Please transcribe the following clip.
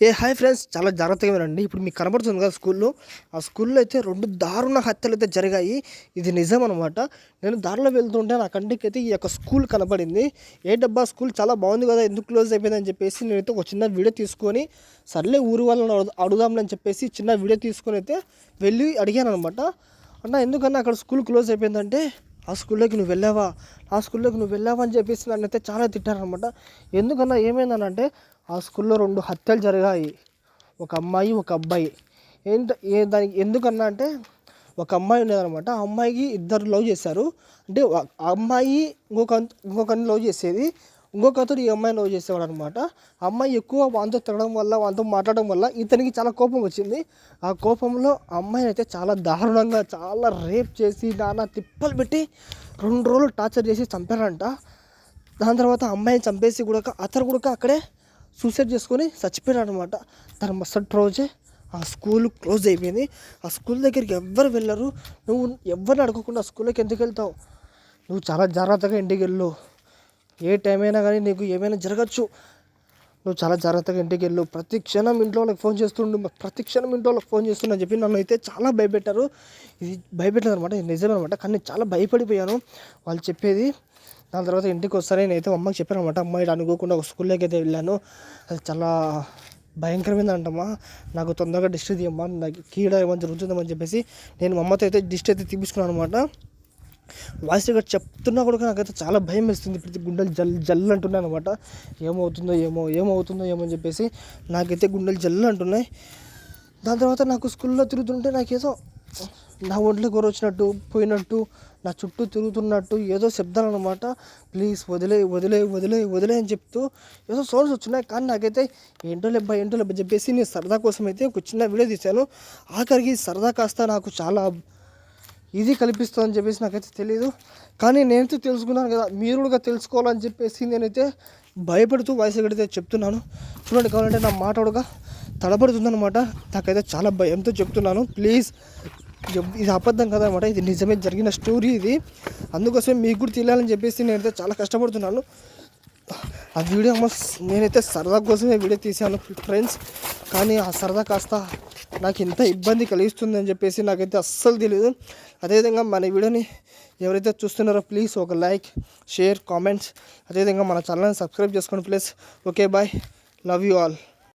ఏ hi friends చాలా జాగ్రత్తగా వినండి. ఇప్పుడు మీకు కనబడుతుంది కదా స్కూల్లో. ఆ స్కూల్లో అయితే రెండు దారుణ హత్యలు అయితే జరిగాయి. ఇది నిజం అనమాట నేను దారిలో వెళ్తుంటే నా కంటికి అయితే ఈ యొక్క స్కూల్ కనబడింది. ఏ డబ్బా స్కూల్ చాలా బాగుంది కదా ఎందుకు క్లోజ్ అయిపోయిందని చెప్పేసి నేనైతే ఒక చిన్న వీడియో తీసుకొని సర్లే ఊరు వాళ్ళని అడుగుదామని చెప్పేసి చిన్న వీడియో తీసుకొని అయితే వెళ్ళి అడిగాను అనమాట అన్న ఎందుకన్నా అక్కడ స్కూల్ క్లోజ్ అయిపోయిందంటే ఆ స్కూల్లోకి నువ్వు వెళ్ళావా? ఆ స్కూల్లోకి నువ్వు వెళ్ళావా అని చెప్పేసి నన్ను అయితే చాలా తిట్టారనమాట ఎందుకన్నా ఏమైందనంటే ఆ స్కూల్లో రెండు హత్యలు జరిగాయి. ఒక అమ్మాయి ఒక అబ్బాయి. ఏంట ఏ దానికి ఎందుకన్నా అంటే ఒక అమ్మాయి ఉండేదనమాట ఆ అమ్మాయికి ఇద్దరు లవ్ చేశారు. అంటే ఆ అమ్మాయి ఇంకొక ఇంకొకరిని లవ్ చేసేది ఇంకొక అతడు ఈ అమ్మాయిని లవ్ చేసేవాడు అనమాట అమ్మాయి ఎక్కువ వాంతో తిరగడం వల్ల వాంతో మాట్లాడడం వల్ల ఇతనికి చాలా కోపం వచ్చింది. ఆ కోపంలో అమ్మాయిని అయితే చాలా దారుణంగా చాలా రేప్ చేసి నానా తిప్పలు పెట్టి రెండు రోజులు టార్చర్ చేసి చంపారంట. దాని తర్వాత అమ్మాయిని చంపేసి కూడా అతను కూడా అక్కడే సూసైడ్ చేసుకొని చచ్చిపోయాడు అనమాట దాని మరుసటి రోజే ఆ స్కూల్ క్లోజ్ అయిపోయింది. ఆ స్కూల్ దగ్గరికి ఎవ్వరు వెళ్ళరు. నువ్వు ఎవరిని అడగకుండా స్కూల్లోకి ఎందుకు వెళ్తావు? నువ్వు చాలా జాగ్రత్తగా ఇంటికి వెళ్ళు. ఏ టైం అయినా కానీ నీకు ఏమైనా జరగచ్చు. నువ్వు చాలా జాగ్రత్తగా ఇంటికి వెళ్ళు. ప్రతి క్షణం ఇంట్లో వాళ్ళకి ఫోన్ చేస్తుండు. ప్రతి క్షణం ఇంట్లో వాళ్ళకి ఫోన్ చేస్తుండని చెప్పి నన్ను అయితే చాలా భయపెట్టారు. ఇది భయపెట్టారు అనమాట ఇది నిజమే అనమాట కానీ నేను చాలా భయపడిపోయాను. వాళ్ళు చెప్పేది దాని తర్వాత ఇంటికి వస్తానే నేనైతే అమ్మకి చెప్పాను అనమాట. అమ్మాయి అనుకోకుండా ఒక స్కూల్లోకి అయితే వెళ్ళాను. అది చాలా భయంకరమైన అంటమ్మా నాకు తొందరగా డిస్ట్ తీయమ్మా నాకు కీడ ఏమైనా జరుగుతుందేమని చెప్పేసి నేను మా అమ్మతో అయితే డిస్ట్ అయితే తీపించుకున్నాను అనమాట. వాయిస్ రికార్డ్ చెప్తున్నా కూడా నాకైతే చాలా భయం వేస్తుంది. ప్రతి గుండెలు జల్ జల్ అంటున్నాయి అనమాట ఏమవుతుందో ఏమో ఏమవుతుందో ఏమో అని చెప్పేసి నాకైతే గుండెలు జల్ అంటున్నాయి దాని తర్వాత నాకు స్కూల్లో తిరుగుతుంటే నాకేదో నా ఒంట్లో కూర వచ్చినట్టు పోయినట్టు నా చుట్టూ తిరుగుతున్నట్టు ఏదో శబ్దాలు అనమాట ప్లీజ్ వదిలే వదిలే వదిలే వదిలే అని చెప్తూ ఏదో సౌండ్స్ వచ్చినాయి. కానీ నాకైతే ఏంటో లెబ్బ ఏంటో లెబ్బ చెప్పేసి నేను సరదా కోసం అయితే ఒక చిన్న వీడియో తీశాను. ఆఖరికి సరదా కాస్త నాకు చాలా ఇది కల్పిస్తుందని చెప్పేసి నాకైతే తెలియదు కానీ నేనైతే తెలుసుకున్నాను కదా మీరు కూడా తెలుసుకోవాలని చెప్పేసి నేనైతే భయపడుతూ వయసు గడితే చెప్తున్నాను. చూడండి కావాలంటే నా మాట కూడా తడబడుతుందనమాట నాకైతే చాలా భయంతో చెప్తున్నాను. ప్లీజ్ ఇది అబద్ధం కదా అనమాట ఇది నిజమే జరిగిన స్టోరీ ఇది. అందుకోసమే మీకు కూడా తెలియాలని చెప్పేసి నేనైతే చాలా కష్టపడుతున్నాను. ఆ వీడియో నేనైతే సరదా కోసమే వీడియో తీశాను ఫ్రెండ్స్ కానీ ఆ సరదా కాస్త నాకు ఇంత ఇబ్బంది కలిగిస్తుంది అని చెప్పేసి నాకైతే అస్సలు తెలియదు అదేవిధంగా మన వీడియోని ఎవరైతే చూస్తున్నారో ప్లీజ్ ఒక లైక్ షేర్ కామెంట్స్ అదేవిధంగా మన ఛానల్ని సబ్స్క్రైబ్ చేసుకోండి please okay bye love you all